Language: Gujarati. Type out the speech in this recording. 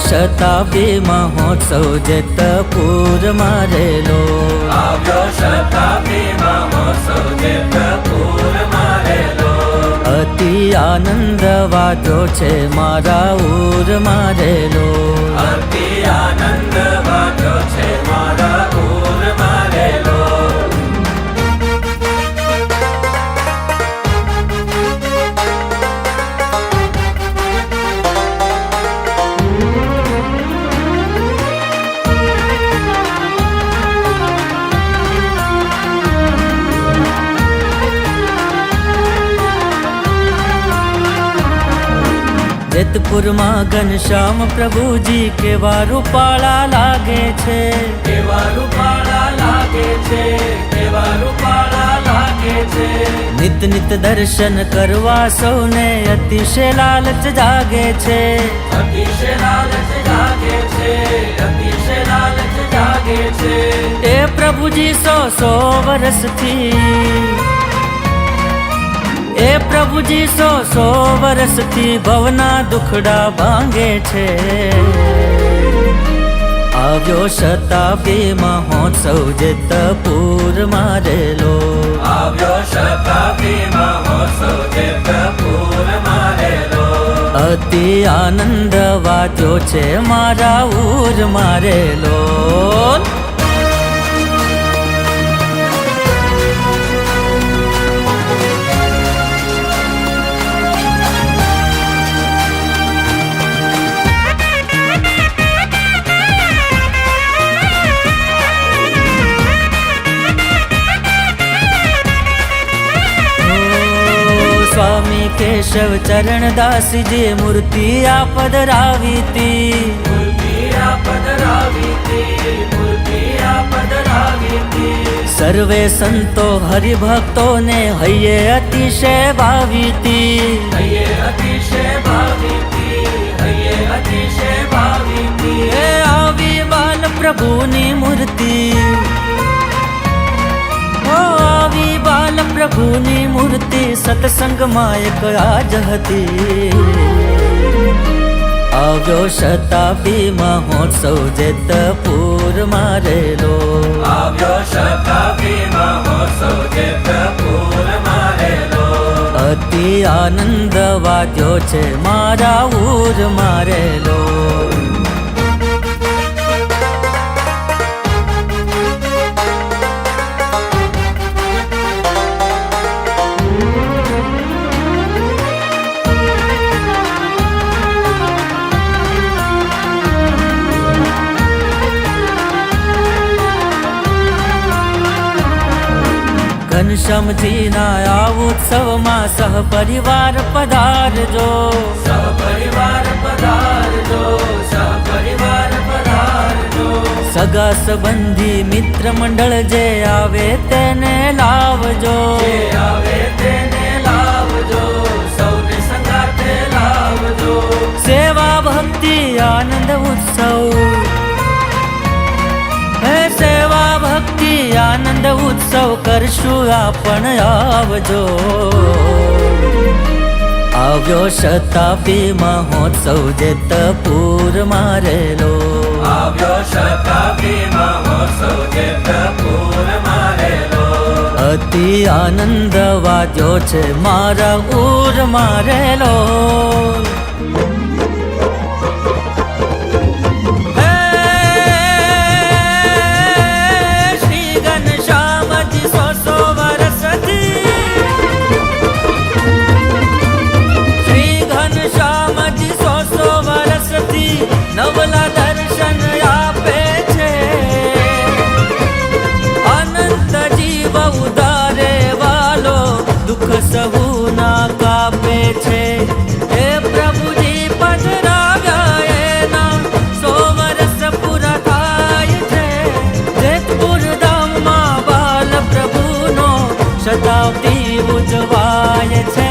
શતાબ્દી મહોત્સવ જેતપુર મારેલો આવ્યો શતાબ્દી મહોત્સવ જેતપુર મારેલો અતિ આનંદ વાજો છે મારા ઉર મારેલો અતિ આનંદ વાગ્યો છે મારા ઉર જેતપુરમાં ઘનશ્યામ પ્રભુજી કેવા રૂપાળા લાગે છે? કેવા રૂપાળા લાગે છે? કેવા રૂપાળા લાગે છે? નિત નિત દર્શન કરવા સૌને અતિશય લાલચ જાગે છે. અતિશય લાલચ જાગે છે અતિશય લાલચ જાગે છે. એ પ્રભુજી સો સો વર્ષથી એ પ્રભુજી સો સો વર્ષથી ભવના દુખડા ભાંગે છે. આવ્યો શતાબ્દી મહોત્સવ જેતપુર મારેલો આવ્યો શતાબ્દી મહોત્સવ જેતપુર મારેલો અતિ આનંદ વાત્યો છે મારા ઉર મારેલો કેશવ ચરણ દાસજી મૂર્તિ આ પધરાવી તી સર્વે સંતો હરિભક્તોને હૈયે અતિશય ભાવી તી હૈયે અતિશય ભાવી તી આવી બાલ પ્રભુની મૂર્તિ આવી બાલ પ્રભુની સત્સંગમાં એક આજ હતી. આવ્યો શતાબ્દી મહોત્સવ જેતપુર મારેલો આવ્યો શતાબ્દી મહોત્સવ જેતપુર મારેલો અતિ આનંદ વાજો છે મારા ઉર મારેલો ઘનશ્યામજી ના આ ઉત્સવમાં સહપરિવાર પધારજો. સહપરિવાર પધારજો સહપરિવાર પધારજો. સગા સંબંધી મિત્ર મંડળ જે આવે તેને લાવજો. આવે તેને લાવજો સૌને સંગાતે લાવજો. સેવા ભક્તિ આનંદ ઉત્સવ. આનંદ ઉત્સવ કરશું આપણ આવજો. આવ્યો શતાબ્દી મહોત્સવ જેતપુર મારેલો. આવ્યો શતાબ્દી મહોત્સવ જેતપુર મારેલો. અતિ આનંદ વાજો છે મારા ઉર મારેલો. ના કાપે છે. હે પ્રભુજી પધરા ગાયના સો વર્ષ પૂરા થાય છે. જેતપુર ધામમાં બાલ પ્રભુનો શતાબ્દી ઉજવાય છે.